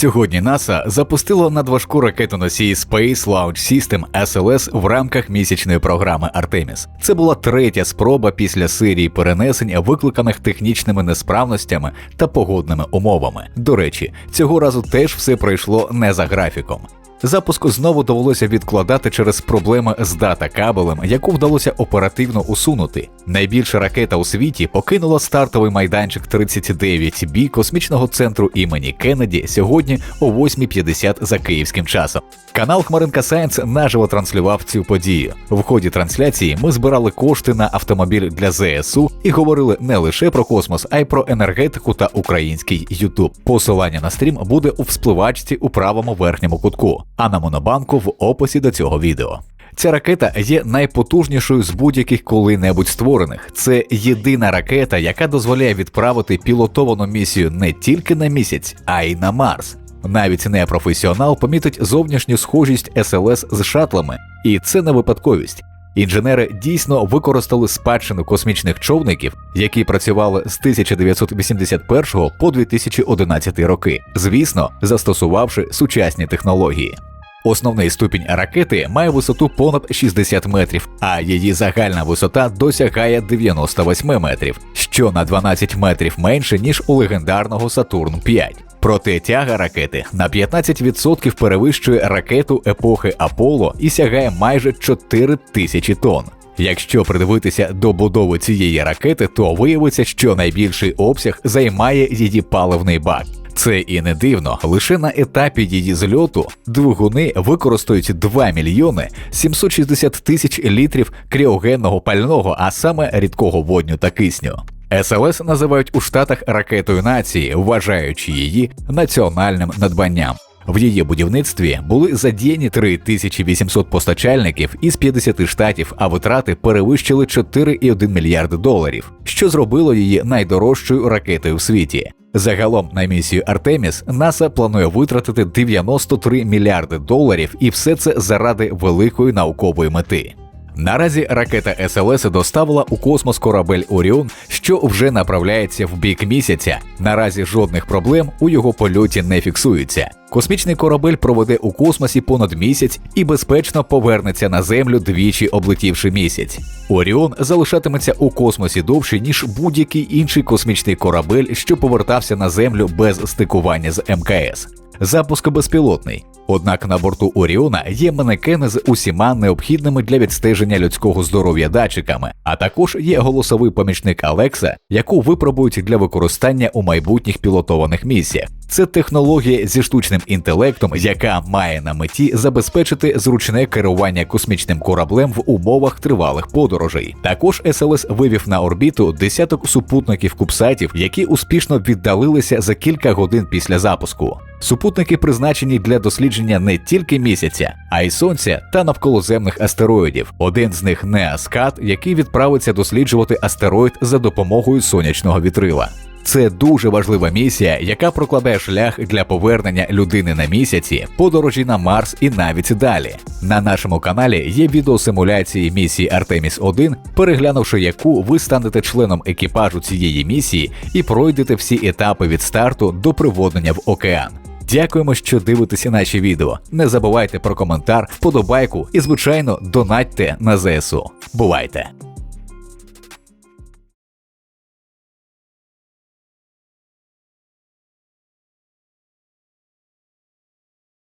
Сьогодні НАСА запустило надважку ракету носії Space Launch System SLS в рамках місячної програми Artemis. Це була третя спроба після серії перенесень, викликаних технічними несправностями та погодними умовами. До речі, цього разу теж все пройшло не за графіком. Запуск знову довелося відкладати через проблеми з дата кабелем, яку вдалося оперативно усунути. Найбільша ракета у світі покинула стартовий майданчик 39B космічного центру імені Кеннеді сьогодні о 8.50 за київським часом. Канал Хмаринка Сайенс наживо транслював цю подію. В ході трансляції ми збирали кошти на автомобіль для ЗСУ і говорили не лише про космос, а й про енергетику та український Ютуб. Посилання на стрім буде у вспливачці у правому верхньому кутку а на Монобанку в описі до цього відео. Ця ракета є найпотужнішою з будь-яких коли-небудь створених. Це єдина ракета, яка дозволяє відправити пілотовану місію не тільки на місяць, а й на Марс. Навіть непрофесіонал помітить зовнішню схожість СЛС з шатлами, і це не випадковість. Інженери дійсно використали спадщину космічних човників, які працювали з 1981 по 2011 роки, звісно, застосувавши сучасні технології. Основний ступінь ракети має висоту понад 60 метрів, а її загальна висота досягає 98 метрів, що на 12 метрів менше ніж у легендарного Сатурн 5. Проте тяга ракети на 15% перевищує ракету епохи Аполло і сягає майже 4 тисячі тонн. Якщо придивитися до будови цієї ракети, то виявиться, що найбільший обсяг займає її паливний бак. Це і не дивно. Лише на етапі її зльоту двигуни використають 2 мільйони 760 тисяч літрів кріогенного пального, а саме рідкого водню та кисню. СЛС називають у штатах ракетою нації, вважаючи її національним надбанням. В її будівництві були задіяні 3800 постачальників із 50 штатів, а витрати перевищили 4,1 мільярди доларів, що зробило її найдорожчою ракетою в світі. Загалом на місію Артеміс НАСА планує витратити 93 мільярди доларів, і все це заради великої наукової мети. Наразі ракета СЛС доставила у космос корабель Оріон, що вже направляється в бік місяця. Наразі жодних проблем у його польоті не фіксується. Космічний корабель проведе у космосі понад місяць і безпечно повернеться на землю, двічі облетівши місяць. Оріон залишатиметься у космосі довше ніж будь-який інший космічний корабель, що повертався на землю без стикування з МКС. Запуск безпілотний. Однак на борту Оріона є манекени з усіма необхідними для відстеження людського здоров'я датчиками, а також є голосовий помічник Алекса, яку випробують для використання у майбутніх пілотованих місіях. Це технологія зі штучним інтелектом, яка має на меті забезпечити зручне керування космічним кораблем в умовах тривалих подорожей. Також СЛС вивів на орбіту десяток супутників кубсатів, які успішно віддалилися за кілька годин після запуску. Супутники призначені для дослідження не тільки місяця, а й сонця та навколоземних астероїдів. Один з них Неаскат, який відправиться досліджувати астероїд за допомогою сонячного вітрила. Це дуже важлива місія, яка прокладає шлях для повернення людини на місяці, подорожі на Марс і навіть далі. На нашому каналі є відеосимуляції місії Артеміс 1 переглянувши яку ви станете членом екіпажу цієї місії і пройдете всі етапи від старту до приводнення в океан. Дякуємо, що дивитеся наші відео. Не забувайте про коментар, вподобайку і, звичайно, донатьте на ЗСУ. Бувайте!